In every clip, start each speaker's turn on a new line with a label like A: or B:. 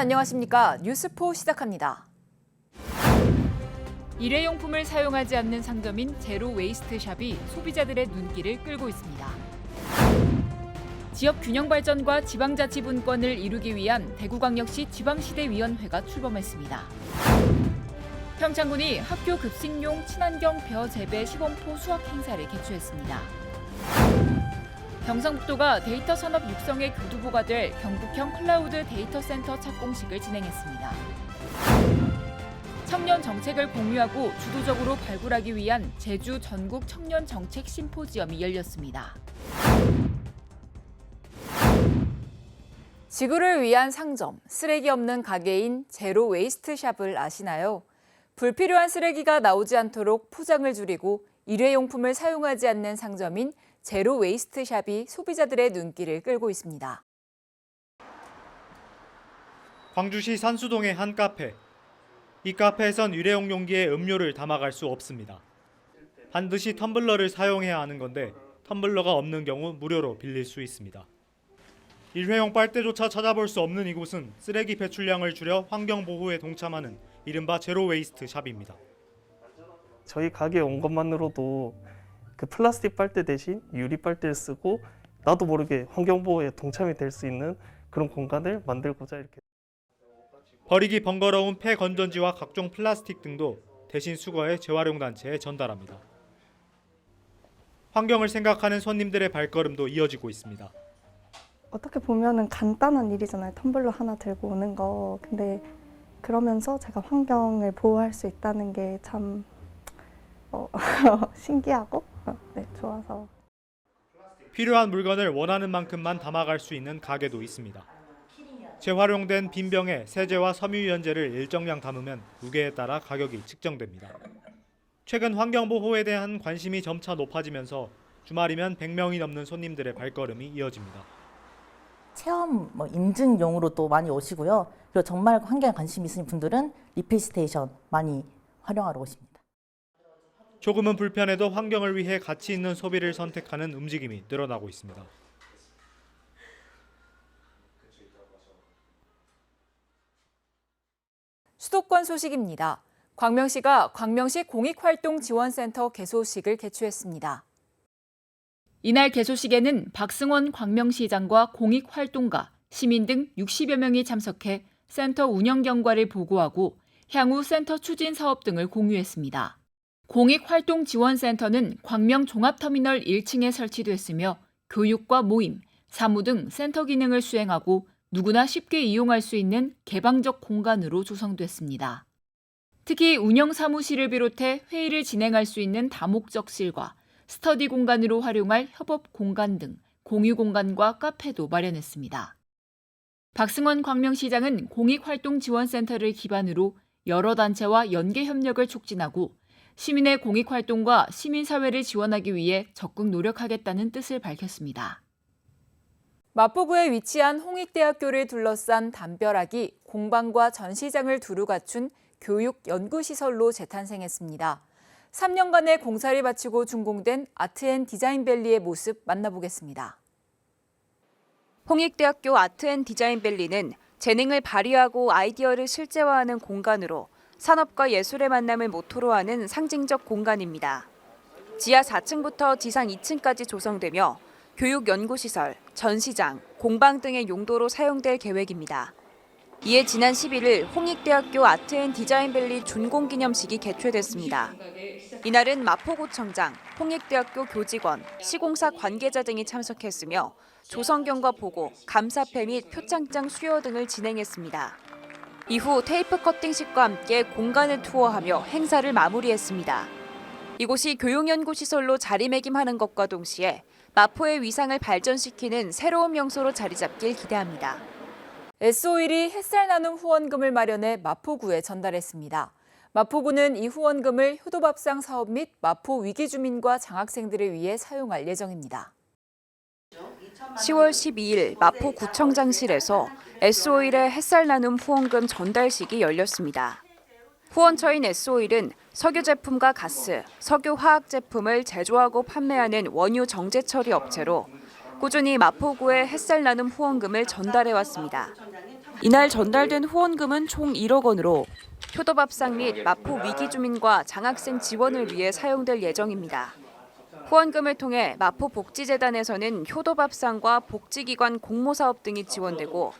A: 안녕하십니까. 뉴스포 시작합니다.
B: 일회용품을 사용하지 않는 상점인 제로 웨이스트 샵이 소비자들의 눈길을 끌고 있습니다. 지역 균형 발전과 지방자치분권을 이루기 위한 대구광역시 지방시대위원회가 출범했습니다. 평창군이 학교 급식용 친환경 벼 재배 시범포 수학 행사를 개최했습니다. 경상북도가 데이터 산업 육성의 교두보가 될 경북형 클라우드 데이터 센터 착공식을 진행했습니다. 청년 정책을 공유하고 주도적으로 발굴하기 위한 제주 전국 청년 정책 심포지엄이 열렸습니다.
A: 지구를 위한 상점, 쓰레기 없는 가게인 제로 웨이스트 샵을 아시나요? 불필요한 쓰레기가 나오지 않도록 포장을 줄이고 일회용품을 사용하지 않는 상점인 제로 웨이스트 샵이 소비자들의 눈길을 끌고 있습니다.
C: 광주시 산수동의 한 카페. 이 카페에선 일회용 용기에 음료를 담아갈 수 없습니다. 반드시 텀블러를 사용해야 하는 건데 텀블러가 없는 경우 무료로 빌릴 수 있습니다. 일회용 빨대조차 찾아볼 수 없는 이곳은 쓰레기 배출량을 줄여 환경 보호에 동참하는 이른바 제로 웨이스트 샵입니다.
D: 저희 가게에 온 것만으로도 그 플라스틱 빨대 대신 유리 빨대를 쓰고 나도 모르게 환경 보호에 동참이 될 수 있는 그런 공간을 만들고자 이렇게
C: 버리기 번거로운 폐 건전지와 각종 플라스틱 등도 대신 수거해 재활용 단체에 전달합니다. 환경을 생각하는 손님들의 발걸음도 이어지고 있습니다.
E: 어떻게 보면은 간단한 일이잖아요. 텀블러 하나 들고 오는 거. 근데 그러면서 제가 환경을 보호할 수 있다는 게참 어, 신기하고 어, 네, 좋아서
C: 필요한 물건을 원하는 만큼만 담아갈 수 있는 가게도 있습니다. 재활용된 빈 병에 세제와 섬유유연제를 일정량 담으면 무게에 따라 가격이 측정됩니다. 최근 환경 보호에 대한 관심이 점차 높아지면서 주말이면 100명이 넘는 손님들의 발걸음이 이어집니다.
F: 체험 뭐 인증용으로 또 많이 오시고요. 그리고 정말 환경에 관심 있으신 분들은 리필 스테이션 많이 활용하러 오십니다.
C: 조금은 불편해도 환경을 위해 가치 있는 소비를 선택하는 움직임이 늘어나고 있습니다.
A: 수도권 소식입니다. 광명시가 광명시 공익활동지원센터 개소식을 개최했습니다.
B: 이날 개소식에는 박승원 광명시장과 공익활동가, 시민 등 60여 명이 참석해 센터 운영 경과를 보고하고 향후 센터 추진 사업 등을 공유했습니다. 공익활동지원센터는 광명 종합터미널 1층에 설치됐으며 교육과 모임, 사무 등 센터 기능을 수행하고 누구나 쉽게 이용할 수 있는 개방적 공간으로 조성됐습니다. 특히 운영 사무실을 비롯해 회의를 진행할 수 있는 다목적실과 스터디 공간으로 활용할 협업 공간 등 공유 공간과 카페도 마련했습니다. 박승원 광명시장은 공익활동지원센터를 기반으로 여러 단체와 연계 협력을 촉진하고 시민의 공익활동과 시민사회를 지원하기 위해 적극 노력하겠다는 뜻을 밝혔습니다.
A: 마포구에 위치한 홍익대학교를 둘러싼 담벼락이 공방과 전시장을 두루 갖춘 교육 연구시설로 재탄생했습니다. 3년간의 공사를 바치고 준공된 아트앤 디자인밸리의 모습 만나보겠습니다.
G: 홍익대학교 아트앤 디자인밸리는 재능을 발휘하고 아이디어를 실제화하는 공간으로 산업과 예술의 만남을 모토로 하는 상징적 공간입니다. 지하 4층부터 지상 2층까지 조성되며 교육 연구시설, 전시장, 공방 등의 용도로 사용될 계획입니다. 이에 지난 11일 홍익대학교 아트앤디자인밸리 준공기념식이 개최됐습니다. 이날은 마포구청장, 홍익대학교 교직원, 시공사 관계자 등이 참석했으며 조성경과 보고, 감사패 및 표창장 수여 등을 진행했습니다. 이후 테이프 커팅식과 함께 공간을 투어하며 행사를 마무리했습니다. 이곳이 교육연구시설로 자리매김하는 것과 동시에 마포의 위상을 발전시키는 새로운 명소로 자리 잡길 기대합니다.
A: S-오일이 햇살 나눔 후원금을 마련해 마포구에 전달했습니다. 마포구는 이 후원금을 효도밥상 사업 및 마포 위기 주민과 장학생들을 위해 사용할 예정입니다.
G: 10월 12일 마포구청장실에서 S오일의 햇살 나눔 후원금 전달식이 열렸습니다. 후원처인 S오일은 석유 제품과 가스, 석유 화학 제품을 제조하고 판매하는 원유 정제 처리 업체로 꾸준히 마포구에 햇살 나눔 후원금을 전달해 왔습니다. 이날 전달된 후원금은 총 1억 원으로 효도밥상 및 마포 위기 주민과 장학생 지원을 위해 사용될 예정입니다. 후원금을 통해 마포 복지재단에서는 효도밥상과 복지기관 공모사업 등이 지원되고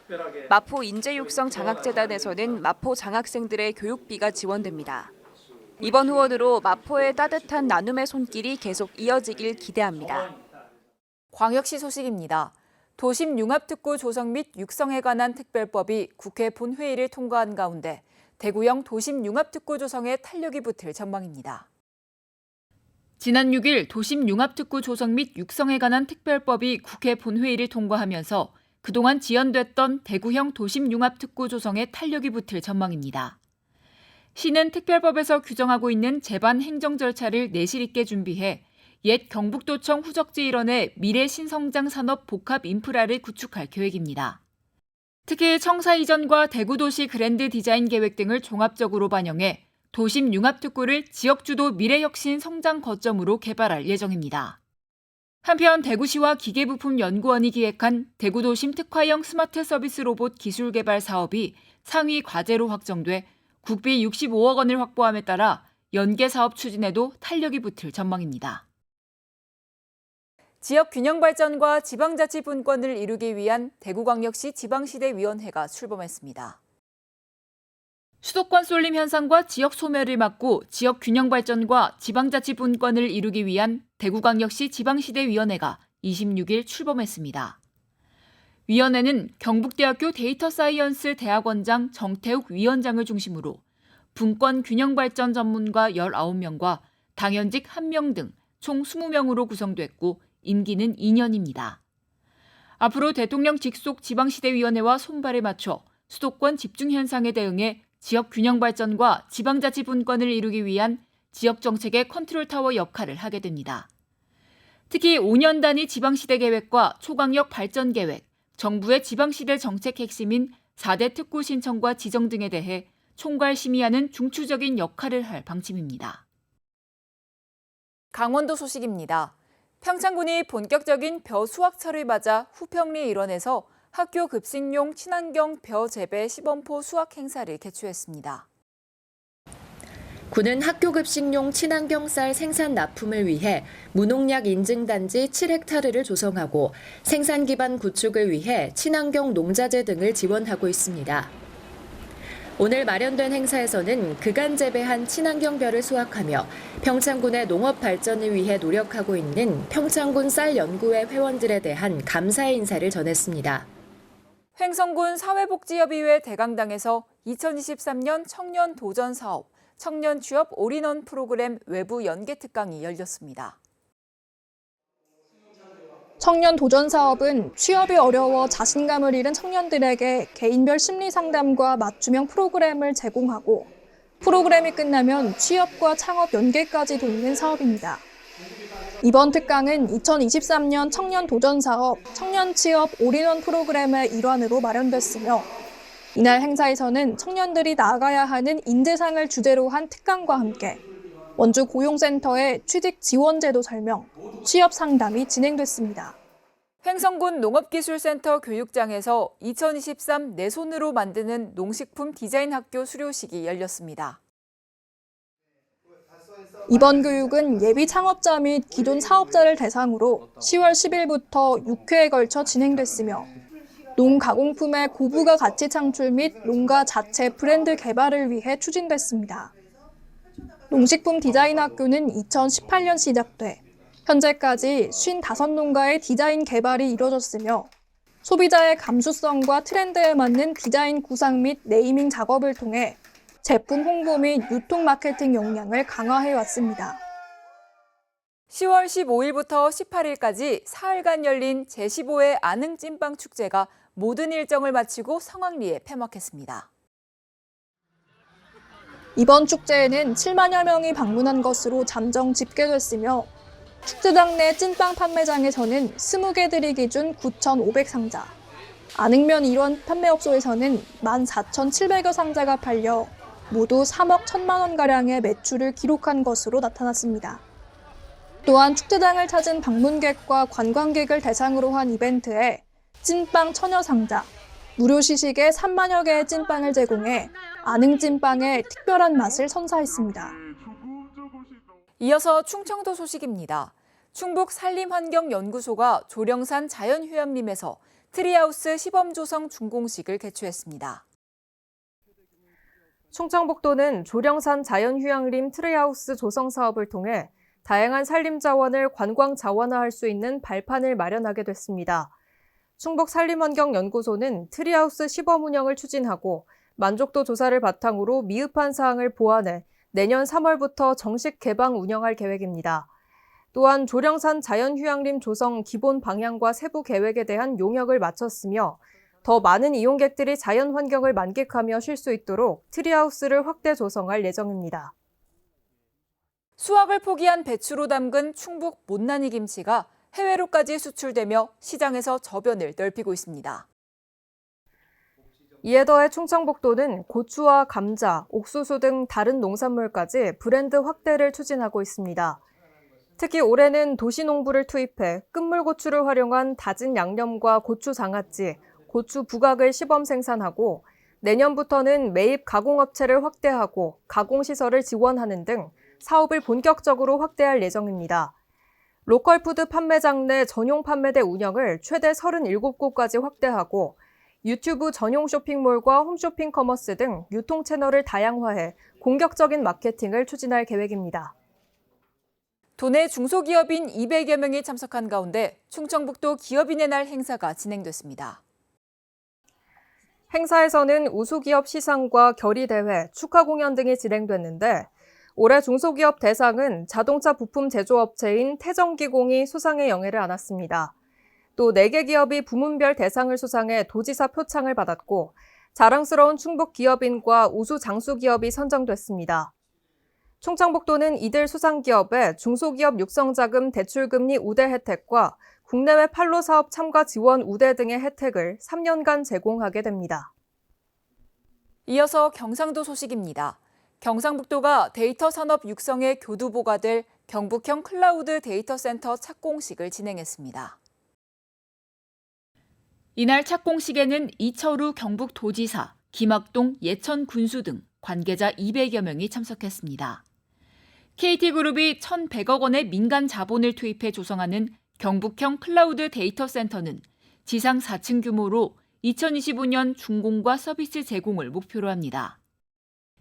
G: 마포 인재육성 장학재단에서는 마포 장학생들의 교육비가 지원됩니다. 이번 후원으로 마포의 따뜻한 나눔의 손길이 계속 이어지길 기대합니다.
A: 광역시 소식입니다. 도심 융합특구 조성 및 육성에 관한 특별법이 국회 본회의를 통과한 가운데 대구형 도심 융합특구 조성에 탄력이 붙을 전망입니다.
B: 지난 6일 도심 융합특구 조성 및 육성에 관한 특별법이 국회 본회의를 통과하면서 그동안 지연됐던 대구형 도심 융합특구 조성에 탄력이 붙을 전망입니다. 시는 특별법에서 규정하고 있는 제반 행정 절차를 내실 있게 준비해 옛 경북도청 후적지 일원의 미래 신성장 산업 복합 인프라를 구축할 계획입니다. 특히 청사 이전과 대구도시 그랜드 디자인 계획 등을 종합적으로 반영해 도심 융합특구를 지역주도 미래혁신 성장 거점으로 개발할 예정입니다. 한편 대구시와 기계부품연구원이 기획한 대구도심 특화형 스마트 서비스 로봇 기술 개발 사업이 상위 과제로 확정돼 국비 65억 원을 확보함에 따라 연계 사업 추진에도 탄력이 붙을 전망입니다.
A: 지역 균형 발전과 지방자치 분권을 이루기 위한 대구광역시 지방시대위원회가 출범했습니다.
B: 수도권 쏠림 현상과 지역 소멸을 막고 지역 균형 발전과 지방자치 분권을 이루기 위한 대구광역시 지방시대위원회가 26일 출범했습니다. 위원회는 경북대학교 데이터 사이언스 대학원장 정태욱 위원장을 중심으로 분권 균형 발전 전문가 19명과 당연직 1명 등 총 20명으로 구성됐고 임기는 2년입니다. 앞으로 대통령 직속 지방시대위원회와 손발을 맞춰 수도권 집중 현상에 대응해 지역 균형 발전과 지방자치 분권을 이루기 위한 지역 정책의 컨트롤 타워 역할을 하게 됩니다. 특히 5년 단위 지방시대 계획과 초강력 발전 계획, 정부의 지방시대 정책 핵심인 4대 특구 신청과 지정 등에 대해 총괄 심의하는 중추적인 역할을 할 방침입니다.
A: 강원도 소식입니다. 평창군이 본격적인 벼 수확철을 맞아 후평리 일원에서 학교 급식용 친환경 벼 재배 시범포 수확 행사를 개최했습니다.
H: 군은 학교 급식용 친환경 쌀 생산 납품을 위해 무농약 인증 단지 7헥타르를 조성하고 생산 기반 구축을 위해 친환경 농자재 등을 지원하고 있습니다. 오늘 마련된 행사에서는 그간 재배한 친환경 벼를 수확하며 평창군의 농업 발전을 위해 노력하고 있는 평창군 쌀 연구회 회원들에 대한 감사의 인사를 전했습니다.
A: 횡성군 사회복지협의회 대강당에서 2023년 청년 도전 사업 청년 취업 올인원 프로그램 외부 연계 특강이 열렸습니다.
I: 청년 도전 사업은 취업이 어려워 자신감을 잃은 청년들에게 개인별 심리 상담과 맞춤형 프로그램을 제공하고 프로그램이 끝나면 취업과 창업 연계까지 돕는 사업입니다. 이번 특강은 2023년 청년 도전 사업 청년 취업 올인원 프로그램의 일환으로 마련됐으며 이날 행사에서는 청년들이 나아가야 하는 인재상을 주제로 한 특강과 함께 원주 고용센터의 취직 지원 제도 설명, 취업 상담이 진행됐습니다.
A: 횡성군 농업기술센터 교육장에서 2023 내 손으로 만드는 농식품 디자인 학교 수료식이 열렸습니다.
I: 이번 교육은 예비 창업자 및 기존 사업자를 대상으로 10월 10일부터 6회에 걸쳐 진행됐으며 농 가공품의 고부가 가치 창출 및 농가 자체 브랜드 개발을 위해 추진됐습니다. 농식품 디자인 학교는 2018년 시작돼 현재까지 55농가의 디자인 개발이 이뤄졌으며 소비자의 감수성과 트렌드에 맞는 디자인 구상 및 네이밍 작업을 통해 제품 홍보 및 유통 마케팅 역량을 강화해 왔습니다.
A: 10월 15일부터 18일까지 사흘간 열린 제15회 안흥 찐빵 축제가 모든 일정을 마치고 성황리에 폐막했습니다.
I: 이번 축제에는 7만여 명이 방문한 것으로 잠정 집계됐으며 축제장 내 찐빵 판매장에서는 20개 들이 기준 9,500상자, 안흥면 일원 판매업소에서는 14,700여 상자가 팔려 모두 3억 1천만 원가량의 매출을 기록한 것으로 나타났습니다. 또한 축제장을 찾은 방문객과 관광객을 대상으로 한 이벤트에 찐빵 천여 상자, 무료 시식에 3만여 개의 찐빵을 제공해 아능 찐빵의 특별한 맛을 선사했습니다.
A: 이어서 충청도 소식입니다. 충북 산림환경연구소가 조령산 자연휴양림에서 트리하우스 시범 조성 준공식을 개최했습니다.
J: 충청북도는 조령산 자연휴양림 트리하우스 조성 사업을 통해 다양한 산림 자원을 관광 자원화할 수 있는 발판을 마련하게 됐습니다. 충북 산림환경연구소는 트리하우스 시범 운영을 추진하고 만족도 조사를 바탕으로 미흡한 사항을 보완해 내년 3월부터 정식 개방 운영할 계획입니다. 또한 조령산 자연휴양림 조성 기본 방향과 세부 계획에 대한 용역을 마쳤으며 더 많은 이용객들이 자연 환경을 만끽하며 쉴 수 있도록 트리하우스를 확대 조성할 예정입니다.
A: 수확을 포기한 배추로 담근 충북 못난이 김치가 해외로까지 수출되며 시장에서 저변을 넓히고 있습니다.
J: 이에 더해 충청북도는 고추와 감자, 옥수수 등 다른 농산물까지 브랜드 확대를 추진하고 있습니다. 특히 올해는 도시농부를 투입해 끝물고추를 활용한 다진 양념과 고추 장아찌, 고추 부각을 시범 생산하고 내년부터는 매입 가공업체를 확대하고 가공시설을 지원하는 등 사업을 본격적으로 확대할 예정입니다. 로컬푸드 판매장 내 전용 판매대 운영을 최대 37곳까지 확대하고 유튜브 전용 쇼핑몰과 홈쇼핑 커머스 등 유통 채널을 다양화해 공격적인 마케팅을 추진할 계획입니다.
A: 도내 중소기업인 200여 명이 참석한 가운데 충청북도 기업인의 날 행사가 진행됐습니다.
J: 행사에서는 우수기업 시상과 결의대회, 축하 공연 등이 진행됐는데 올해 중소기업 대상은 자동차 부품 제조업체인 태정기공이 수상의 영예를 안았습니다. 또 4개 기업이 부문별 대상을 수상해 도지사 표창을 받았고 자랑스러운 충북 기업인과 우수 장수 기업이 선정됐습니다. 충청북도는 이들 수상 기업에 중소기업 육성자금 대출금리 우대 혜택과 국내외 판로 사업 참가 지원 우대 등의 혜택을 3년간 제공하게 됩니다.
A: 이어서 경상도 소식입니다. 경상북도가 데이터 산업 육성의 교두보가 될 경북형 클라우드 데이터 센터 착공식을 진행했습니다.
B: 이날 착공식에는 이철우 경북도지사, 김학동 예천 군수 등 관계자 200여 명이 참석했습니다. KT그룹이 1,100억 원의 민간 자본을 투입해 조성하는 경북형 클라우드 데이터 센터는 지상 4층 규모로 2025년 준공과 서비스 제공을 목표로 합니다.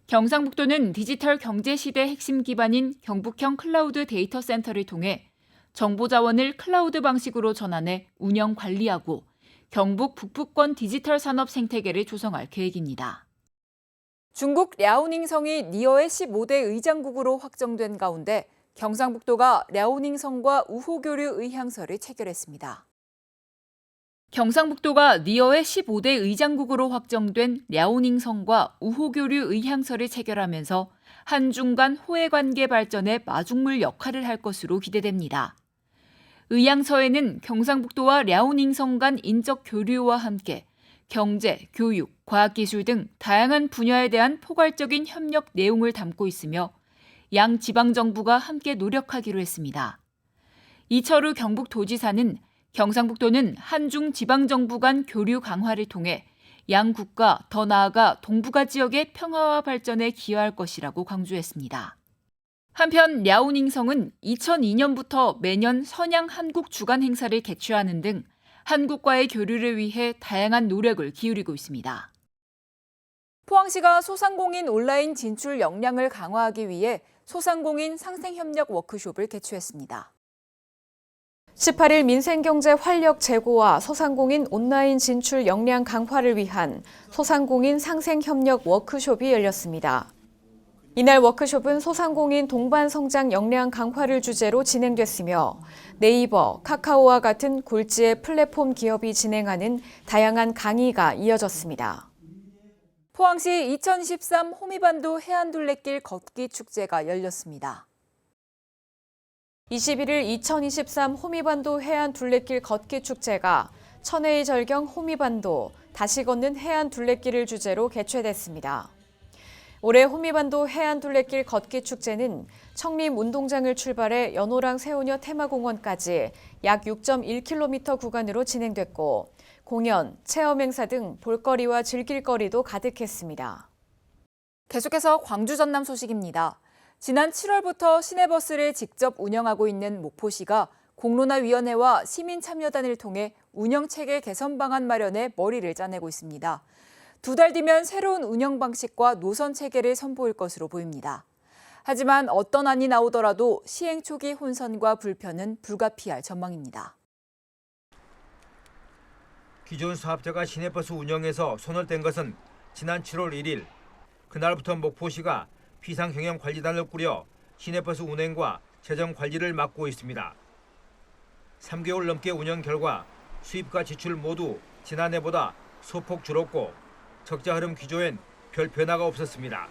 B: 경상북도는 디지털 경제 시대 핵심 기반인 경북형 클라우드 데이터 센터를 통해 정보 자원을 클라우드 방식으로 전환해 운영 관리하고 경북 북부권 디지털 산업 생태계를 조성할 계획입니다.
A: 중국 랴오닝성이 니어의 15대 의장국으로 확정된 가운데 경상북도가 랴오닝성과 우호교류 의향서를 체결했습니다.
B: 경상북도가 니어의 15대 의장국으로 확정된 랴오닝성과 우호교류 의향서를 체결하면서 한중 간 호혜 관계 발전에 마중물 역할을 할 것으로 기대됩니다. 의향서에는 경상북도와 랴오닝성 간 인적 교류와 함께 경제, 교육, 과학기술 등 다양한 분야에 대한 포괄적인 협력 내용을 담고 있으며 양 지방정부가 함께 노력하기로 했습니다. 이철우 경북도지사는 경상북도는 한중 지방정부 간 교류 강화를 통해 양 국가 더 나아가 동북아 지역의 평화와 발전에 기여할 것이라고 강조했습니다. 한편 랴오닝성은 2002년부터 매년 선양 한국 주간 행사를 개최하는 등 한국과의 교류를 위해 다양한 노력을 기울이고 있습니다.
A: 포항시가 소상공인 온라인 진출 역량을 강화하기 위해 소상공인 상생협력 워크숍을 개최했습니다.
J: 18일 민생경제 활력 제고와 소상공인 온라인 진출 역량 강화를 위한 소상공인 상생협력 워크숍이 열렸습니다. 이날 워크숍은 소상공인 동반 성장 역량 강화를 주제로 진행됐으며 네이버, 카카오와 같은 굴지의 플랫폼 기업이 진행하는 다양한 강의가 이어졌습니다.
A: 포항시 2013 호미반도 해안둘레길 걷기 축제가 열렸습니다.
J: 21일 2023 호미반도 해안 둘레길 걷기 축제가 천혜의 절경 호미반도 다시 걷는 해안 둘레길을 주제로 개최됐습니다.
A: 올해 호미반도 해안 둘레길 걷기 축제는 청림 운동장을 출발해 연호랑 세우녀 테마공원까지 약 6.1km 구간으로 진행됐고 공연, 체험 행사 등 볼거리와 즐길거리도 가득했습니다.
B: 계속해서 광주 전남 소식입니다. 지난 7월부터 시내버스를 직접 운영하고 있는 목포시가 공론화위원회와 시민참여단을 통해 운영체계 개선 방안 마련에 머리를 짜내고 있습니다. 두 달 뒤면 새로운 운영 방식과 노선 체계를 선보일 것으로 보입니다. 하지만 어떤 안이 나오더라도 시행 초기 혼선과 불편은 불가피할 전망입니다.
K: 기존 사업자가 시내버스 운영에서 손을 뗀 것은 지난 7월 1일 그날부터 목포시가 비상경영관리단을 꾸려 시내버스 운행과 재정 관리를 맡고 있습니다. 3개월 넘게 운영 결과 수입과 지출 모두 지난해보다 소폭 줄었고 적자 흐름 기조엔 별 변화가 없었습니다.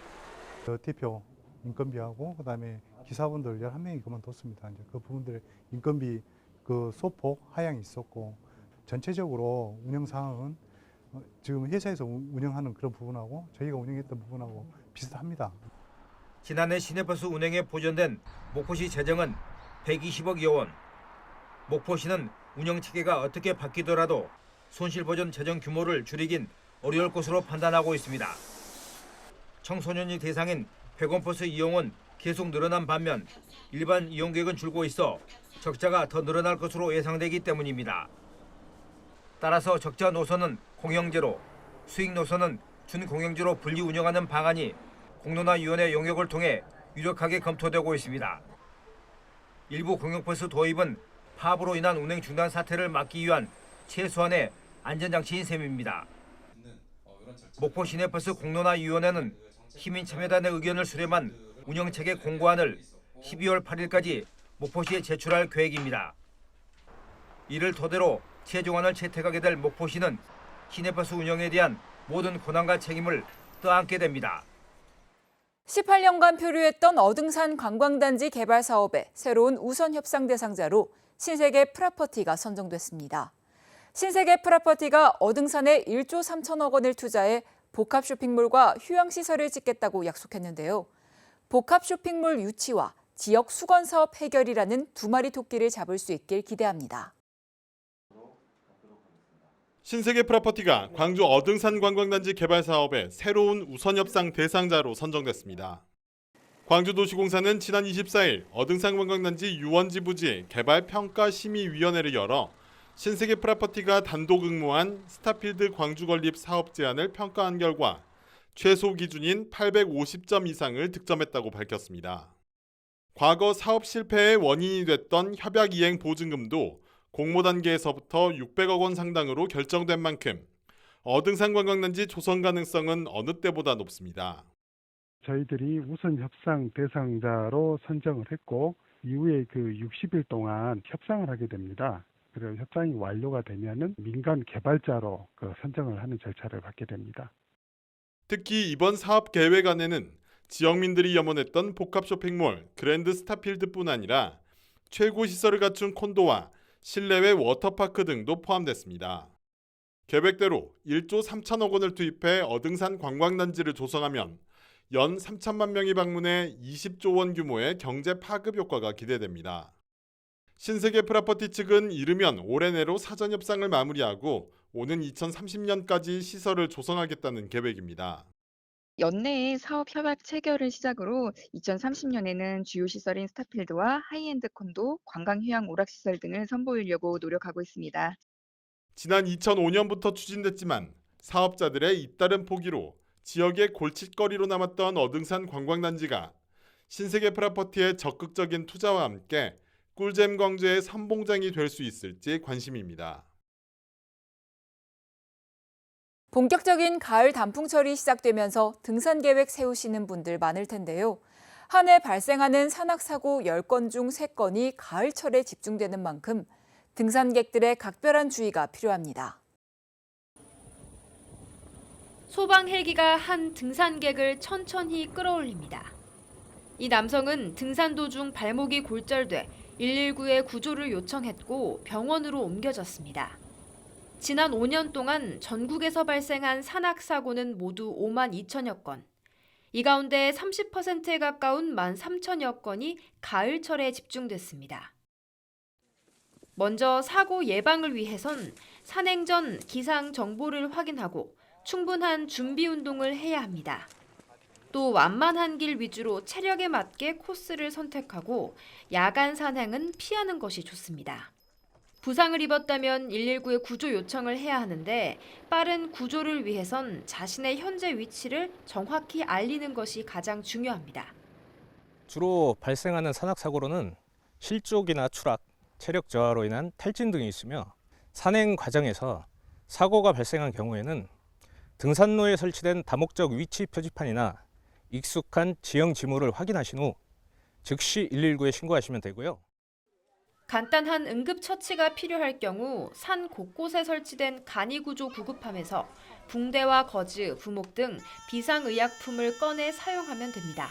L: 그 대표 인건비하고 그다음에 기사분들 11명이 그만뒀습니다. 이제 그 부분들 인건비 그 소폭 하향이 있었고 전체적으로 운영 상황은 어, 지금 회사에서 운- 운영하는 그런 부분하고 저희가 운영했던 부분하고 비슷합니다.
K: 지난해 시내버스 운행에 보전된 목포시 재정은 120억여 원. 목포시는 운영 체계가 어떻게 바뀌더라도 손실 보전 재정 규모를 줄이긴 어려울 것으로 판단하고 있습니다. 청소년이 대상인 100원 버스 이용은 계속 늘어난 반면 일반 이용객은 줄고 있어 적자가 더 늘어날 것으로 예상되기 때문입니다. 따라서 적자 노선은 공영제로, 수익 노선은 준공영제로 분리 운영하는 방안이 공론화위원회 용역을 통해 유력하게 검토되고 있습니다. 일부 공영버스 도입은 파업으로 인한 운행 중단 사태를 막기 위한 최소한의 안전장치인 셈입니다. 목포 시내버스 공론화위원회는 시민참여단의 의견을 수렴한 운영체계 공고안을 12월 8일까지 목포시에 제출할 계획입니다. 이를 토대로 최종안을 채택하게 될 목포시는 시내버스 운영에 대한 모든 권한과 책임을 떠안게 됩니다.
B: 18년간 표류했던 어등산 관광단지 개발 사업의 새로운 우선 협상 대상자로 신세계 프라퍼티가 선정됐습니다. 신세계 프라퍼티가 어등산에 1조 3천억 원을 투자해 복합 쇼핑몰과 휴양시설을 짓겠다고 약속했는데요. 복합 쇼핑몰 유치와 지역 수건 사업 해결이라는 두 마리 토끼를 잡을 수 있길 기대합니다.
M: 신세계 프로퍼티가 광주 어등산 관광단지 개발 사업의 새로운 우선 협상 대상자로 선정됐습니다. 광주도시공사는 지난 24일 어등산 관광단지 유원지 부지 개발 평가 심의위원회를 열어 신세계 프로퍼티가 단독 응모한 스타필드 광주 건립 사업 제안을 평가한 결과 최소 기준인 850점 이상을 득점했다고 밝혔습니다. 과거 사업 실패의 원인이 됐던 협약 이행 보증금도 공모 단계에서부터 600억 원 상당으로 결정된 만큼 어등산 관광단지 조성 가능성은 어느 때보다 높습니다.
L: 저희들이 우선 협상 대상자로 선정을 했고 이후에 그 60일 동안 협상을 하게 됩니다. 그리고 협상이 완료가 되면은 민간 개발자로 그 선정을 하는 절차를 받게 됩니다.
M: 특히 이번 사업 계획안에는 지역민들이 염원했던 복합 쇼핑몰 그랜드 스타필드뿐 아니라 최고 시설을 갖춘 콘도와 실내외 워터파크 등도 포함됐습니다. 계획대로 1조 3천억 원을 투입해 어등산 관광단지를 조성하면 연 3천만 명이 방문해 20조 원 규모의 경제 파급 효과가 기대됩니다. 신세계 프라퍼티 측은 이르면 올해 내로 사전 협상을 마무리하고 오는 2030년까지 시설을 조성하겠다는 계획입니다.
N: 연내에 사업 협약 체결을 시작으로 2030년에는 주요 시설인 스타필드와 하이엔드 콘도, 관광 휴양 오락 시설 등을 선보이려고 노력하고 있습니다.
M: 지난 2005년부터 추진됐지만 사업자들의 잇따른 포기로 지역의 골칫거리로 남았던 어등산 관광단지가 신세계 프라퍼티의 적극적인 투자와 함께 꿀잼 광주의 선봉장이 될 수 있을지 관심입니다.
B: 본격적인 가을 단풍철이 시작되면서 등산 계획 세우시는 분들 많을 텐데요. 한 해 발생하는 산악사고 10건 중 3건이 가을철에 집중되는 만큼 등산객들의 각별한 주의가 필요합니다.
O: 소방 헬기가 한 등산객을 천천히 끌어올립니다. 이 남성은 등산 도중 발목이 골절돼 119에 구조를 요청했고 병원으로 옮겨졌습니다. 지난 5년 동안 전국에서 발생한 산악 사고는 모두 5만 2천여 건. 이 가운데 30%에 가까운 1만 3천여 건이 가을철에 집중됐습니다. 먼저 사고 예방을 위해선 산행 전 기상 정보를 확인하고 충분한 준비 운동을 해야 합니다. 또 완만한 길 위주로 체력에 맞게 코스를 선택하고 야간 산행은 피하는 것이 좋습니다. 부상을 입었다면 119에 구조 요청을 해야 하는데 빠른 구조를 위해선 자신의 현재 위치를 정확히 알리는 것이 가장 중요합니다.
P: 주로 발생하는 산악 사고로는 실족이나 추락, 체력 저하로 인한 탈진 등이 있으며 산행 과정에서 사고가 발생한 경우에는 등산로에 설치된 다목적 위치 표지판이나 익숙한 지형 지물을 확인하신 후 즉시 119에 신고하시면 되고요.
O: 간단한 응급처치가 필요할 경우 산 곳곳에 설치된 간이구조 구급함에서 붕대와 거즈, 부목 등 비상의약품을 꺼내 사용하면 됩니다.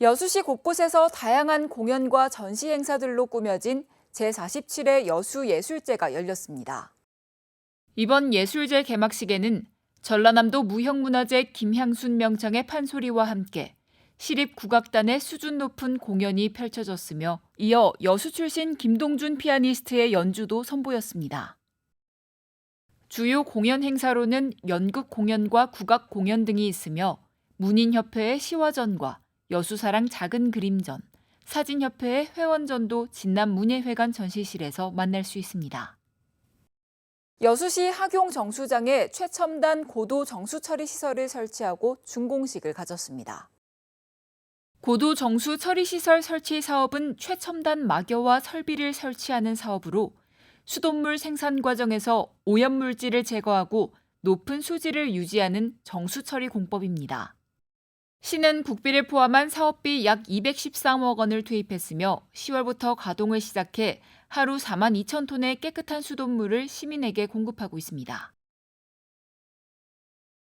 A: 여수시 곳곳에서 다양한 공연과 전시 행사들로 꾸며진 제47회 여수예술제가 열렸습니다.
B: 이번 예술제 개막식에는 전라남도 무형문화재 김향순 명창의 판소리와 함께 시립 국악단의 수준 높은 공연이 펼쳐졌으며 이어 여수 출신 김동준 피아니스트의 연주도 선보였습니다. 주요 공연 행사로는 연극 공연과 국악 공연 등이 있으며 문인협회의 시화전과 여수사랑 작은 그림전, 사진협회의 회원전도 진남문예회관 전시실에서 만날 수 있습니다.
A: 여수시 학용 정수장에 최첨단 고도 정수 처리 시설을 설치하고 준공식을 가졌습니다.
B: 고도 정수 처리 시설 설치 사업은 최첨단 막여와 설비를 설치하는 사업으로 수돗물 생산 과정에서 오염 물질을 제거하고 높은 수질을 유지하는 정수 처리 공법입니다. 시는 국비를 포함한 사업비 약 213억 원을 투입했으며 10월부터 가동을 시작해 하루 4만 2천 톤의 깨끗한 수돗물을 시민에게 공급하고 있습니다.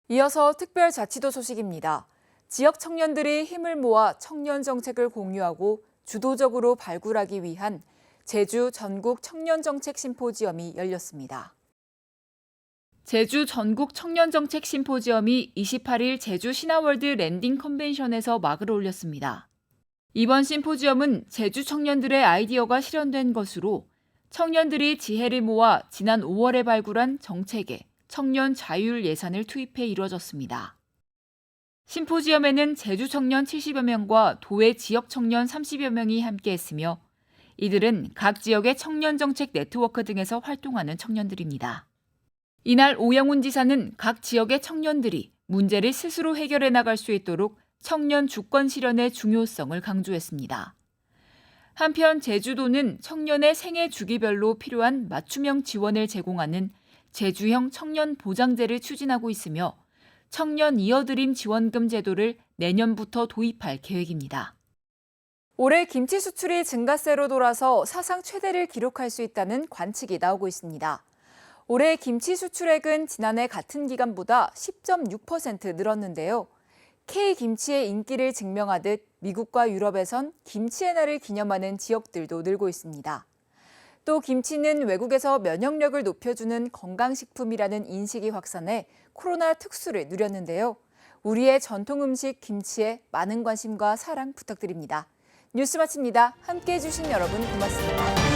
A: 이어서 특별자치도 소식입니다. 지역 청년들이 힘을 모아 청년 정책을 공유하고 주도적으로 발굴하기 위한 제주 전국 청년 정책 심포지엄이 열렸습니다.
B: 제주 전국 청년 정책 심포지엄이 28일 제주 신화월드 랜딩 컨벤션에서 막을 올렸습니다. 이번 심포지엄은 제주 청년들의 아이디어가 실현된 것으로 청년들이 지혜를 모아 지난 5월에 발굴한 정책에 청년 자율 예산을 투입해 이뤄졌습니다. 심포지엄에는 제주 청년 70여 명과 도외 지역 청년 30여 명이 함께했으며 이들은 각 지역의 청년 정책 네트워크 등에서 활동하는 청년들입니다. 이날 오영훈 지사는 각 지역의 청년들이 문제를 스스로 해결해 나갈 수 있도록 청년 주권 실현의 중요성을 강조했습니다. 한편 제주도는 청년의 생애 주기별로 필요한 맞춤형 지원을 제공하는 제주형 청년 보장제를 추진하고 있으며 청년 이어드림 지원금 제도를 내년부터 도입할 계획입니다.
A: 올해 김치 수출이 증가세로 돌아서 사상 최대를 기록할 수 있다는 관측이 나오고 있습니다. 올해 김치 수출액은 지난해 같은 기간보다 10.6% 늘었는데요. K김치의 인기를 증명하듯 미국과 유럽에선 김치의 날을 기념하는 지역들도 늘고 있습니다. 또 김치는 외국에서 면역력을 높여주는 건강식품이라는 인식이 확산해 코로나 특수를 누렸는데요. 우리의 전통 음식 김치에 많은 관심과 사랑 부탁드립니다. 뉴스 마칩니다. 함께 해 주신 여러분 고맙습니다.